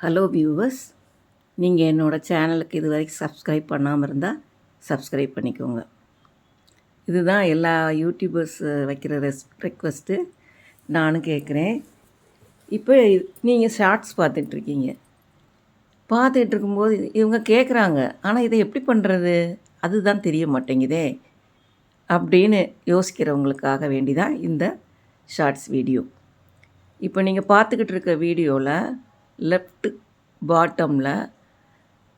Hello viewers நீங்கள் என்னோடய சேனலுக்கு இது வரைக்கும் சப்ஸ்கிரைப் பண்ணாமல் இருந்தால் சப்ஸ்கிரைப் பண்ணிக்கோங்க. இதுதான் எல்லா யூடியூபர்ஸ் வைக்கிற ரெஸ் ரெக்வஸ்ட்டு நானும் கேட்குறேன் இப்போ நீங்கள் ஷார்ட்ஸ் பார்த்துட்ருக்கீங்க. பார்த்துட்டு இருக்கும்போது இவங்க கேட்குறாங்க ஆனால் இதை எப்படி பண்ணுறது அதுதான் தெரிய மாட்டேங்குதே அப்படின்னு யோசிக்கிறவங்களுக்காக வேண்டி தான் இந்த ஷார்ட்ஸ் வீடியோ இப்போ நீங்கள் பார்த்துக்கிட்டு இருக்க வீடியோவில் லெஃப்ட் பாட்டமில்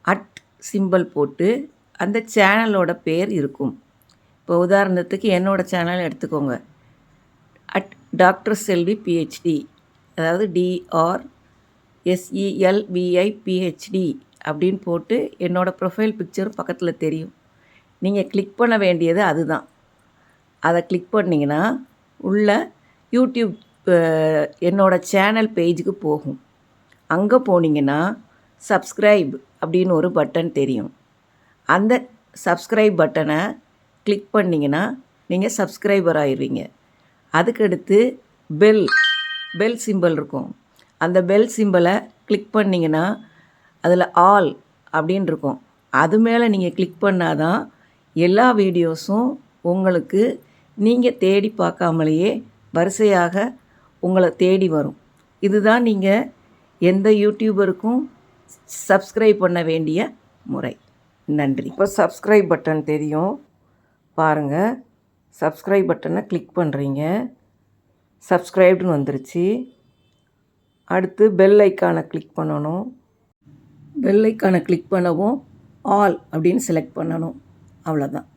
அட் சிம்பிள் போட்டு அந்த சேனலோட பேர் இருக்கும். இப்போ உதாரணத்துக்கு என்னோடய சேனல் எடுத்துக்கோங்க. அட் டாக்டர் செல்வி பிஹெச்டி அதாவது DR S E L V I PhD அப்படின்னு போட்டு என்னோடய ப்ரொஃபைல் பிக்சரும் பக்கத்தில் தெரியும். நீங்கள் கிளிக் பண்ண வேண்டியது அதுதான். அதை கிளிக் பண்ணிங்கன்னா உள்ள யூடியூப் என்னோடய சேனல் பேஜுக்கு போகும். அங்கே போனீங்கன்னா சப்ஸ்கிரைப் அப்படின்னு ஒரு பட்டன் தெரியும். அந்த சப்ஸ்கிரைப் பட்டனை கிளிக் பண்ணிங்கன்னா நீங்கள் சப்ஸ்கிரைபர் ஆயிடுவீங்க அதுக்கடுத்து பெல் பெல் சிம்பிள் இருக்கும். அந்த பெல் சிம்பிளை கிளிக் பண்ணிங்கன்னா அதில் ஆல் அப்படின்னு இருக்கும். அது மேலே நீங்கள் கிளிக் பண்ணால் தான் எல்லா வீடியோஸும் உங்களுக்கு நீங்கள் தேடி பார்க்காமலேயே வரிசையாக உங்களை தேடி வரும். இதுதான் நீங்கள் எந்த யூடியூபருக்கும் சப்ஸ்கிரைப் பண்ண வேண்டிய முறை. நன்றி. இப்போ சப்ஸ்கிரைப் பட்டன் தெரியும். பாருங்கள் சப்ஸ்கிரைப் பட்டனை கிளிக் பண்ணுறீங்க சப்ஸ்கிரைப்டுன்னு வந்துருச்சு. அடுத்து பெல் ஐக்கானை கிளிக் பண்ணணும். பெல் ஐக்கானை கிளிக் பண்ணவும் ஆல் அப்படின்னு செலக்ட் பண்ணணும். அவ்வளோதான்